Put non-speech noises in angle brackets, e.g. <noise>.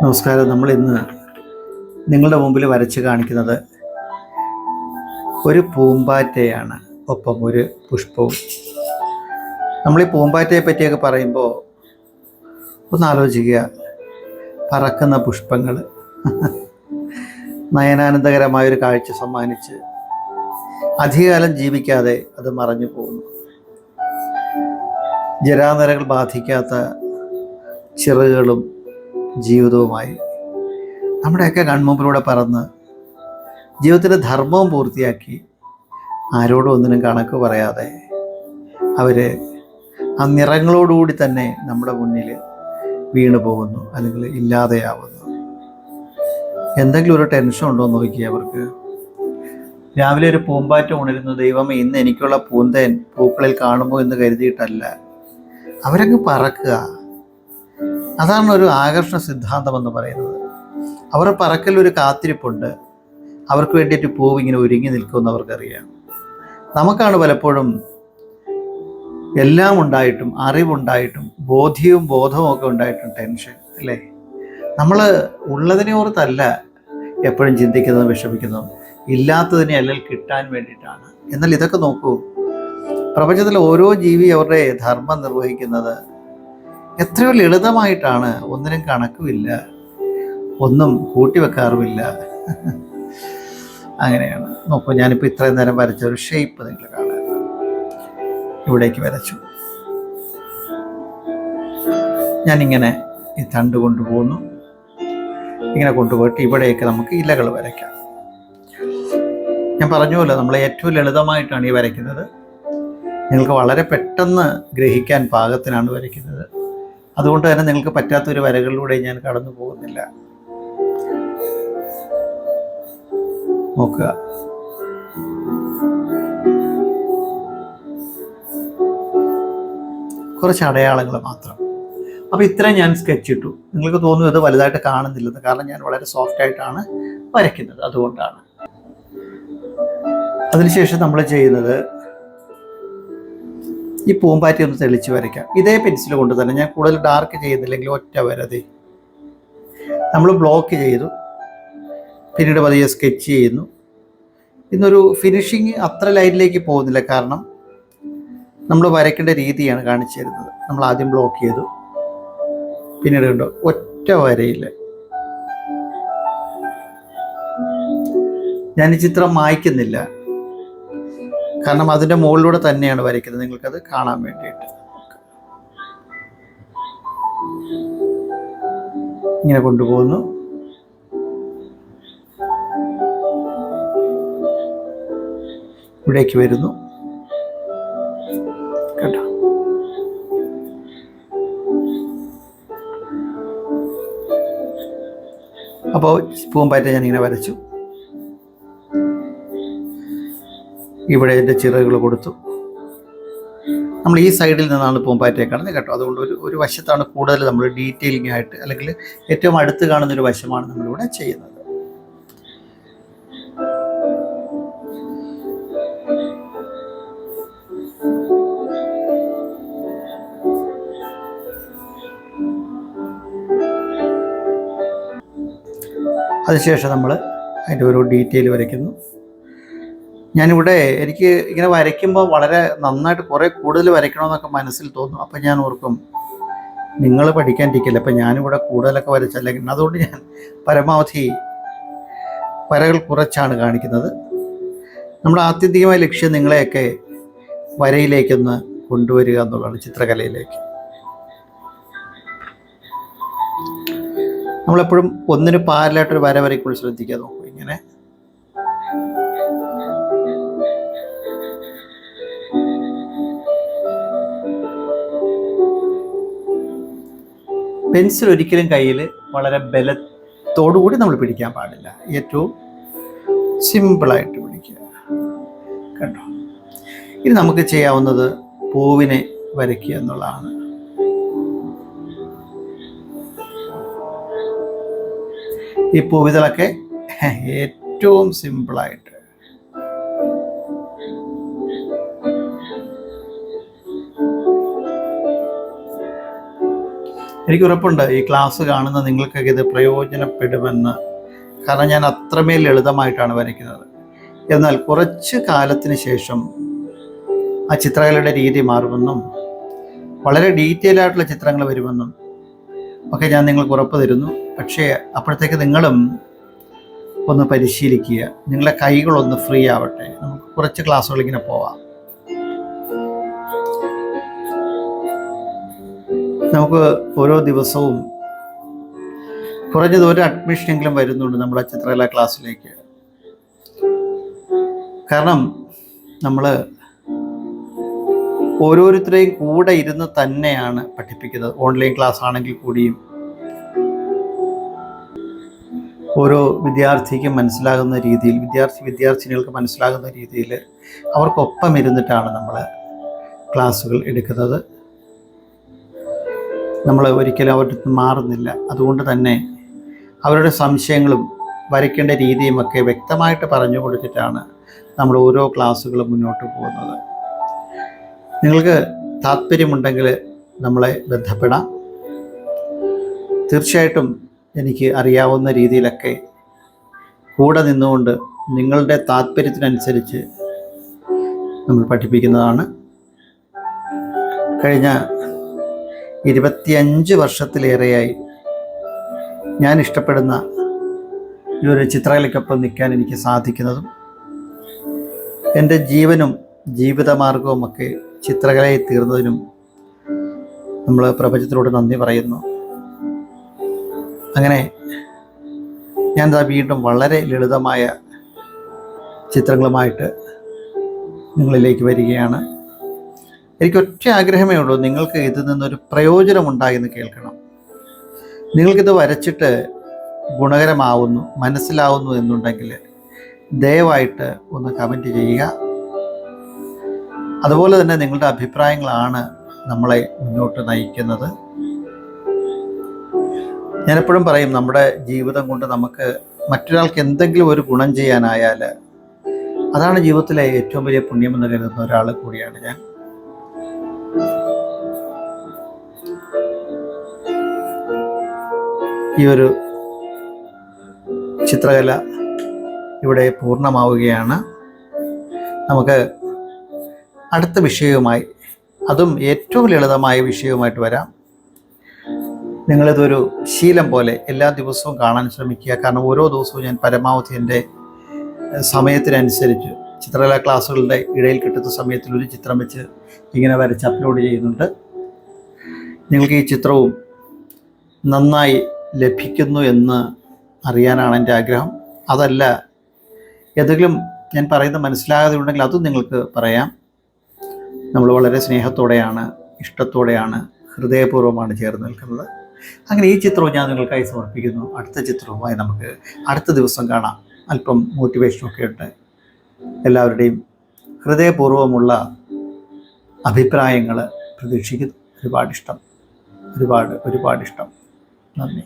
നമസ്കാരം. നമ്മൾ ഇന്ന് നിങ്ങളുടെ മുമ്പിൽ വരച്ച് കാണിക്കുന്നത് ഒരു പൂമ്പാറ്റയാണ്. ഒപ്പം ഒരു പുഷ്പവും. നമ്മൾ ഈ പൂമ്പാറ്റയെ പറ്റിയൊക്കെ പറയുമ്പോൾ ഒന്ന് ആലോചിക്കുക. പറക്കുന്ന പുഷ്പങ്ങൾ. നയനാനന്ദകരമായൊരു കാഴ്ച സമ്മാനിച്ച് അധികകാലം ജീവിക്കാതെ അത് മറഞ്ഞു പോകുന്നു. ജരാനരകൾ ബാധിക്കാത്ത ചിറകുകളും ജീവിതവുമായി. നമ്മുടെയൊക്കെ കൺമുമ്പിലൂടെ പറന്ന് ജീവിതത്തിന്റെ ധർമ്മവും പൂർത്തിയാക്കി ആരോടും ഒന്നിനും കണക്ക് പറയാതെ അവർ ആ നിറങ്ങളോടുകൂടി തന്നെ നമ്മുടെ മുന്നിൽ വീണു പോകുന്നു അല്ലെങ്കിൽ ഇല്ലാതെയാവുന്നു. എന്തെങ്കിലും ഒരു ടെൻഷൻ ഉണ്ടോ എന്ന് നോക്കി അവർക്ക്. രാവിലെ ഒരു പൂമ്പാറ്റം ഉണരുന്നു ദൈവം ഇന്ന് എനിക്കുള്ള പൂന്തേൻ പൂക്കളിൽ കാണുമോ? എന്ന് കരുതിയിട്ടല്ല. അവരങ്ങ് പറക്കുക അതാണ് ഒരു ആകർഷണ സിദ്ധാന്തം എന്ന് പറയുന്നത്. അവരുടെ പറക്കൽ ഒരു കാത്തിരിപ്പുണ്ട്. അവർക്ക് വേണ്ടിയിട്ട് പൂവ് ഇങ്ങനെ ഒരുങ്ങി നിൽക്കുമെന്ന് അവർക്കറിയാം. നമുക്കാണ് പലപ്പോഴും എല്ലാം ഉണ്ടായിട്ടും അറിവുണ്ടായിട്ടും ബോധ്യവും ബോധവും ഒക്കെ ഉണ്ടായിട്ടും ടെൻഷൻ അല്ലേ? നമ്മൾ ഉള്ളതിനെ ഓർത്തല്ല എപ്പോഴും ചിന്തിക്കുന്നതും വിഷമിക്കുന്നതും. ഇല്ലാത്തതിനെ അല്ലെങ്കിൽ കിട്ടാൻ വേണ്ടിയിട്ടാണ്. എന്നാൽ ഇതൊക്കെ നോക്കൂ. പ്രപഞ്ചത്തിലെ ഓരോ ജീവി അവരുടെ ധർമ്മം നിർവഹിക്കുന്നത് എത്രയോ ലളിതമായിട്ടാണ് ഒന്നിനും കണക്കുമില്ല ഒന്നും കൂട്ടിവെക്കാറുമില്ല. അങ്ങനെയാണ്. നോക്കൂ ഞാനിപ്പോൾ ഇത്രയും നേരം വരച്ച ഒരു ഷേപ്പ് നിങ്ങൾ കാണാൻ. ഇവിടേക്ക് വരച്ചു. ഞാനിങ്ങനെ ഈ തണ്ട് കൊണ്ടുപോകുന്നു. ഇങ്ങനെ കൊണ്ടുപോയിട്ട് ഇവിടെയൊക്കെ നമുക്ക് ഇലകൾ വരയ്ക്കാം. ഞാൻ പറഞ്ഞുവല്ലോ നമ്മൾ ഏറ്റവും ലളിതമായിട്ടാണ് ഈ വരയ്ക്കുന്നത്. നിങ്ങൾക്ക് വളരെ പെട്ടെന്ന് ഗ്രഹിക്കാൻ പാകത്തിനാണ് വരയ്ക്കുന്നത്. അതുകൊണ്ട് തന്നെ നിങ്ങൾക്ക് പറ്റാത്തൊരു വരകളിലൂടെ ഞാൻ കടന്നു പോകുന്നില്ല. നോക്കുക. കുറച്ച് അടയാളങ്ങൾ മാത്രം. അപ്പോൾ ഇത്രയും ഞാൻ സ്കെച്ച് ഇട്ടു. നിങ്ങൾക്ക് തോന്നും ഇത് വലുതായിട്ട് കാണുന്നില്ലെന്ന്. കാരണം ഞാൻ വളരെ സോഫ്റ്റ് ആയിട്ടാണ് വരയ്ക്കുന്നത്. അതുകൊണ്ടാണ്. അതിനുശേഷം നമ്മൾ ചെയ്യുന്നത് ഈ പൂമ്പാറ്റി ഒന്ന് തെളിച്ച് വരയ്ക്കാം. ഇതേ പെൻസിൽ കൊണ്ട് തന്നെ ഞാൻ കൂടുതൽ ഡാർക്ക് ചെയ്യുന്നില്ലെങ്കിൽ ഒറ്റ വരതി നമ്മൾ ബ്ലോക്ക് ചെയ്തു. പിന്നീട് പതിയെ സ്കെച്ച് ചെയ്യുന്നു. ഇന്നൊരു ഫിനിഷിങ് അത്ര ലൈനിലേക്ക് പോകുന്നില്ല കാരണം നമ്മൾ വരയ്ക്കേണ്ട രീതിയാണ് കാണിച്ചു തരുന്നത്. നമ്മൾ ആദ്യം ബ്ലോക്ക് ചെയ്തു. പിന്നീട് കണ്ടോ ഒറ്റ വരയിൽ ഞാൻ ഈ ചിത്രം മായ്ക്കുന്നില്ല. കാരണം അതിന്റെ മുകളിലൂടെ തന്നെയാണ് വരയ്ക്കുന്നത്. നിങ്ങൾക്കത് കാണാൻ വേണ്ടിയിട്ട്. ഇങ്ങനെ കൊണ്ടുപോകുന്നു. ഇവിടേക്ക് വരുന്നു. കേട്ടോ അപ്പോൾ പൂമ്പാറ്റ ഞാനിങ്ങനെ വരച്ചു. ഇവിടെ എന്റെ ചിറകുകൾ കൊടുത്തു. നമ്മൾ ഈ സൈഡിൽ നിന്നാണ് പൂമ്പാറ്റയെ കാണുന്നത് കേട്ടോ. അതുകൊണ്ട് ഒരു ഒരു വശത്താണ് കൂടുതൽ നമ്മൾ ഡീറ്റെയിലിംഗ് ആയിട്ട് അല്ലെങ്കിൽ ഏറ്റവും അടുത്ത് കാണുന്ന ഒരു വശമാണ് നമ്മളിവിടെ ചെയ്യുന്നത്. അതിനുശേഷം നമ്മൾ അതിന്റെ ഓരോ ഡീറ്റെയിൽ വരയ്ക്കുന്നു. ഞാനിവിടെ എനിക്ക് ഇങ്ങനെ വരയ്ക്കുമ്പോൾ വളരെ നന്നായിട്ട് കുറേ കൂടുതൽ വരയ്ക്കണമെന്നൊക്കെ മനസ്സിൽ തോന്നും. അപ്പം ഞാൻ ഓർക്കും നിങ്ങൾ പഠിക്കാണ്ടിരിക്കില്ല അപ്പം ഞാനിവിടെ കൂടുതലൊക്കെ വരച്ചല്ലെങ്കിൽ അതുകൊണ്ട് ഞാൻ പരമാവധി വരകൾ കുറച്ചാണ് കാണിക്കുന്നത്. നമ്മുടെ ആത്യന്തികമായ ലക്ഷ്യം നിങ്ങളെയൊക്കെ വരയിലേക്കൊന്ന് കൊണ്ടുവരിക എന്നുള്ളതാണ് ചിത്രകലയിലേക്ക്. നമ്മളെപ്പോഴും ഒന്നിന് പാരലായിട്ടൊരു വര വരയ്ക്കുള്ളിൽ ശ്രദ്ധിക്കുക. നോക്കും ഇങ്ങനെ പെൻസിൽ ഒരിക്കലും കയ്യിൽ വളരെ ബലത്തോടു കൂടി നമ്മൾ പിടിക്കാൻ പാടില്ല. ഏറ്റവും സിമ്പിളായിട്ട് പിടിക്കുക. കണ്ടോ? ഇനി നമുക്ക് ചെയ്യാവുന്നത് പൂവിനെ വരയ്ക്കുക എന്നുള്ളതാണ്. ഈ പൂവിതളൊക്കെ <laughs> ഏറ്റവും സിമ്പിളായിട്ട് എനിക്ക് ഉറപ്പുണ്ട് ഈ ക്ലാസ് കാണുന്ന നിങ്ങൾക്കൊക്കെ ഇത് പ്രയോജനപ്പെടുമെന്ന്. കാരണം ഞാൻ അത്രമേൽ ലളിതമായിട്ടാണ് വരയ്ക്കുന്നത്. എന്നാൽ കുറച്ച് കാലത്തിന് ശേഷം ആ ചിത്രകലയുടെ രീതി മാറുമെന്നും വളരെ ഡീറ്റെയിൽ ആയിട്ടുള്ള ചിത്രങ്ങൾ വരുമെന്നും ഒക്കെ ഞാൻ നിങ്ങൾക്ക് ഉറപ്പ് തരുന്നു. പക്ഷേ അപ്പോഴത്തേക്ക് നിങ്ങളും ഒന്ന് പരിശീലിക്കുക. നിങ്ങളുടെ കൈകളൊന്ന് ഫ്രീ ആവട്ടെ. നമുക്ക് കുറച്ച് ക്ലാസ്സുകൾ ഇങ്ങനെ പോവാം. നമുക്ക് ഓരോ ദിവസവും കുറഞ്ഞത് ഒരു അഡ്മിഷനെങ്കിലും വരുന്നുണ്ട് നമ്മുടെ ചിത്രകലാ ക്ലാസ്സിലേക്ക്. കാരണം നമ്മൾ ഓരോരുത്തരെയും കൂടെ ഇരുന്ന് തന്നെയാണ് പഠിപ്പിക്കുന്നത്. ഓൺലൈൻ ക്ലാസ് ആണെങ്കിൽ കൂടിയും ഓരോ വിദ്യാർത്ഥിക്കും മനസ്സിലാകുന്ന രീതിയിൽ വിദ്യാർത്ഥി വിദ്യാർത്ഥിനികൾക്ക് മനസ്സിലാകുന്ന രീതിയിൽ അവർക്കൊപ്പം ഇരുന്നിട്ടാണ് നമ്മൾ ക്ലാസ്സുകൾ എടുക്കുന്നത്. നമ്മൾ ഒരിക്കലും അവരുടെ അടുത്ത് മാറുന്നില്ല. അതുകൊണ്ട് തന്നെ അവരുടെ സംശയങ്ങളും വരയ്ക്കേണ്ട രീതിയുമൊക്കെ വ്യക്തമായിട്ട് പറഞ്ഞു കൊടുത്തിട്ടാണ് നമ്മൾ ഓരോ ക്ലാസ്സുകളും മുന്നോട്ട് പോകുന്നത്. നിങ്ങൾക്ക് താല്പര്യമുണ്ടെങ്കിൽ നമ്മളെ ബന്ധപ്പെടാം. തീർച്ചയായിട്ടും എനിക്ക് അറിയാവുന്ന രീതിയിലൊക്കെ കൂടെ നിന്നുകൊണ്ട് നിങ്ങളുടെ താല്പര്യത്തിനനുസരിച്ച് നമ്മൾ പഠിപ്പിക്കുന്നതാണ്. കഴിഞ്ഞ ഇരുപത്തിയഞ്ച് വർഷത്തിലേറെയായി ഞാൻ ഇഷ്ടപ്പെടുന്ന ഈ ഒരു ചിത്രകലയ്ക്കൊപ്പം നിൽക്കാൻ എനിക്ക് സാധിക്കുന്നതും എന്റെ ജീവനും ജീവിതമാർഗവുമൊക്കെ ചിത്രകലയെ തീർന്നതിനും നമ്മൾ പ്രപഞ്ചത്തിനോട് നന്ദി പറയുന്നു. അങ്ങനെ ഞാൻ ദാ വീണ്ടും വളരെ ലളിതമായ ചിത്രങ്ങളുമായിട്ട് നിങ്ങളിലേക്ക് വരികയാണ്. എനിക്ക് ഒറ്റ ആഗ്രഹമേ ഉള്ളൂ. നിങ്ങൾക്ക് ഇതിൽ നിന്നൊരു പ്രയോജനമുണ്ടായി എന്ന് കേൾക്കണം. നിങ്ങൾക്കിത് വരച്ചിട്ട് ഗുണകരമാവുന്നു മനസ്സിലാവുന്നു എന്നുണ്ടെങ്കിൽ ദയവായിട്ട് ഒന്ന് കമന്റ് ചെയ്യുക. അതുപോലെ തന്നെ നിങ്ങളുടെ അഭിപ്രായങ്ങളാണ് നമ്മളെ മുന്നോട്ട് നയിക്കുന്നത്. ഞാനെപ്പോഴും പറയും നമ്മുടെ ജീവിതം കൊണ്ട് നമുക്ക് മറ്റൊരാൾക്ക് എന്തെങ്കിലും ഒരു ഗുണം ചെയ്യാനായാൽ അതാണ് ജീവിതത്തിലെ ഏറ്റവും വലിയ പുണ്യമെന്ന് കരുതുന്ന ഒരാൾ കൂടിയാണ് ഞാൻ. ഈ ഒരു ചിത്രകല ഇവിടെ പൂർണമാവുകയാണ്. നമുക്ക് അടുത്ത വിഷയവുമായി അതും ഏറ്റവും ലളിതമായ വിഷയവുമായിട്ട് വരാം. നിങ്ങളിതൊരു ശീലം പോലെ എല്ലാ ദിവസവും കാണാൻ ശ്രമിക്കുക. കാരണം ഓരോ ദിവസവും ഞാൻ പരമാവധി എന്റെ സമയത്തിനനുസരിച്ച് ചിത്രകലാ ക്ലാസ്സുകളുടെ ഇടയിൽ കിട്ടുന്ന സമയത്തിൽ ഒരു ചിത്രം വെച്ച് ഇങ്ങനെ വരച്ച് അപ്ലോഡ് ചെയ്യുന്നുണ്ട്. നിങ്ങൾക്ക് ഈ ചിത്രവും നന്നായി ലഭിക്കുന്നു എന്ന് അറിയാനാണ് എന്റെ ആഗ്രഹം. അതല്ല ഏതെങ്കിലും ഞാൻ പറയുന്നത് മനസ്സിലാകാതെ ഉണ്ടെങ്കിൽ അതും നിങ്ങൾക്ക് പറയാം. നമ്മൾ വളരെ സ്നേഹത്തോടെയാണ് ഇഷ്ടത്തോടെയാണ് ഹൃദയപൂർവമാണ് ചേർന്ന് നിൽക്കുന്നത്. അങ്ങനെ ഈ ചിത്രവും ഞാൻ നിങ്ങൾക്കായി സമർപ്പിക്കുന്നു. അടുത്ത ചിത്രവുമായി നമുക്ക് അടുത്ത ദിവസം കാണാം. അല്പം മോട്ടിവേഷനൊക്കെ ഉണ്ട്. എല്ലാവരുടെയും ഹൃദയപൂർവമുള്ള അഭിപ്രായങ്ങൾ പ്രതീക്ഷിക്കുന്നു. ഒരുപാട് ഇഷ്ടം ഒരുപാട് ഒരുപാട് ഇഷ്ടം നന്ദി.